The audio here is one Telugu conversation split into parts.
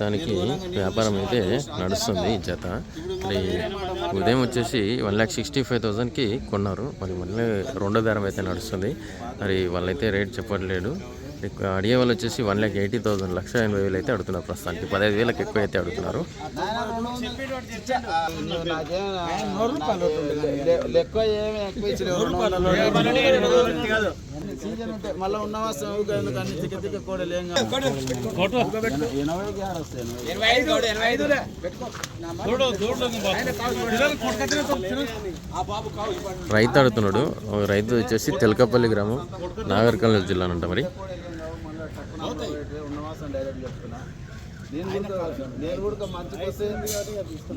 దానికి వ్యాపారం అయితే నడుస్తుంది చేత జత. మరి ఉదయం వచ్చేసి వన్ ల్యాక్ సిక్స్టీ ఫైవ్ థౌజండ్కి కొన్నారు. మరి మళ్ళీ రెండో దారం అయితే నడుస్తుంది. మరి వాళ్ళైతే రేట్ చెప్పట్లేదు. అడిగే వాళ్ళు వచ్చేసి వన్ ల్యాక్ ఎయిటీ థౌసండ్ లక్ష ఎనభై వేలు అయితే అడుగుతున్నారు ప్రస్తుతానికి. పదహైదు వేలకు ఎక్కువ అయితే అడుగుతున్నారు. మళ్ళీ రైతు అడుగుతున్నాడు. రైతు వచ్చేసి తెలకపల్లి గ్రామం నాగర్ జిల్లా అంట మరి. ఉన్నవాసం డైరెక్ట్ చెప్తున్నా. నేను కూడా నేను కూడా మంచుకు వస్తే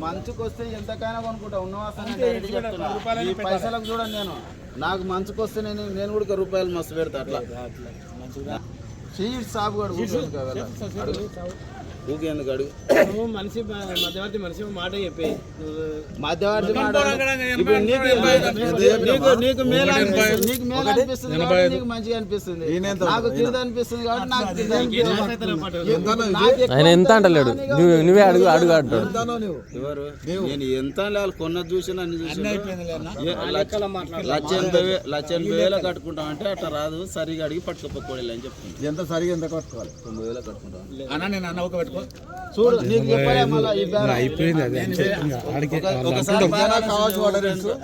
మంచుకు వస్తే ఎంతకైనా కొనుక్కుంటా. ఉన్నవాసం డైరెక్ట్ చెప్తున్నా. ఈ పైసలకు చూడండి నేను. నాకు మంచుకు వస్తే నేను నేను కూడా రూపాయలు మస్తు పెడతా అట్లా. సీట్ సాపు కూడా ఊకేందుకు అడుగు? నువ్వు మనిషి మధ్యవర్తి మనిషి మాట చెప్పి. మధ్యవర్తి ఇప్పుడు నీకు నీకు నీకు మేలు నీకు మేలు అనిపిస్తుంది. కాబట్టి నీకు మంచిగా అనిపిస్తుంది. నాకు కింద అనిపిస్తుంది కాబట్టి నాకు ఆయన ఎంత అంటలేడు? నువ్వు నువ్వే అడుగు అడుగు అంటాడు. ఎవరు? నేను ఎంత కొన్నది చూసిన అన్ని చూసిన. లక్ష లక్ష ఎనభై లక్ష ఎనభై వేలు కట్టుకుంటాం అంటే అట్లా రాదు. సరిగా అడిగి పట్టుకోపోకోవాలి అని చెప్తుంది ఎంత సరిగా ఎంత కట్టుకోవాలి? తొంభై వేలు కట్టుకుంటాం. అన్న నేను అన్న ఒక చూడు నీకు చెప్పలే మళ్ళీ ఈ బేరం. అయిపోయింది అదే ఆడికి.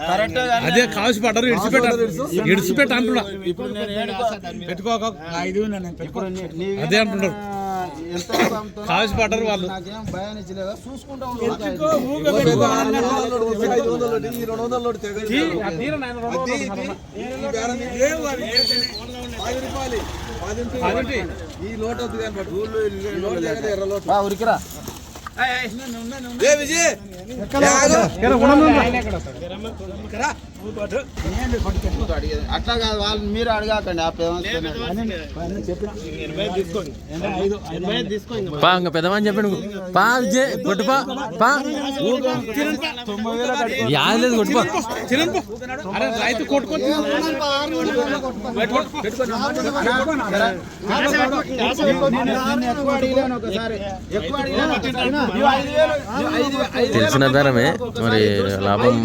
కరెక్ట్ అదే కావాల్సి పడ్డారు ఇడిచిపెట్టారు ఇడిచిపెట్ట అంటున్నా ఇప్పుడు నేను ఏడు- పెట్టుకోక ఐదు నేను ఇప్పుడు నీ- నీవే అదే అంటున్నారు. ఎంత పడ్డారు వాళ్ళు నాకేం భయం ఇచ్చలేదా చూసుకుంటా ఉండు. ఐదు వందలు ఈ రెండు వందలు నోటు తెగదు. అది ఇది, ఈ బేరం ఇది ఏం కాదు. పది రూపాయలు ఉరికిరా. అట్లా కాదు వాళ్ళు మీరు అడగాకండి ఆ పేమెంట్ పెద్దమని చెప్పాడు పా విజయ్ కొట్టుపా పా యాద లేదు కొట్టుపా రైతు కొట్టుకొని తెలిసిన ధరమే మరి లాభం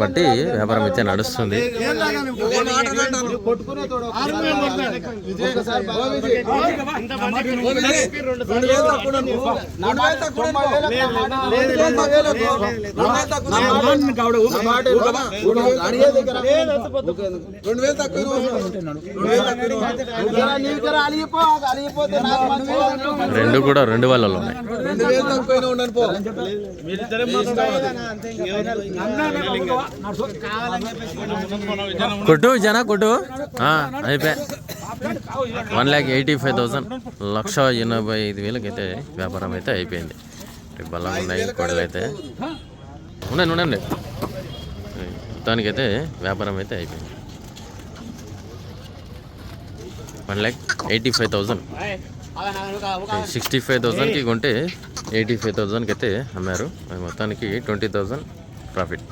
బట్టి వ్యాపారం అయితే నడుస్తుంది. రెండు వేలు తక్కువ ఉండు. రెండు కూడా రెండు వాళ్ళలో ఉన్నాయి. ఉండను పో. కొట్టు జన కొట్టు? అయిపోయా. One lakh eighty five thousand లక్ష ఎనభై ఐదు వేలకి అయితే వ్యాపారం అయితే అయిపోయింది. బలం ఉన్నాయి కొడలు అయితే ఉండండి ఉండండి. మొత్తానికైతే వ్యాపారం అయితే అయిపోయింది. One lakh eighty five thousand. Sixty five థౌసండ్కి కొంటే ఎయిటీ ఫైవ్ థౌసండ్కి అయితే అమ్మారు. మొత్తానికి ట్వంటీ థౌసండ్ ప్రాఫిట్.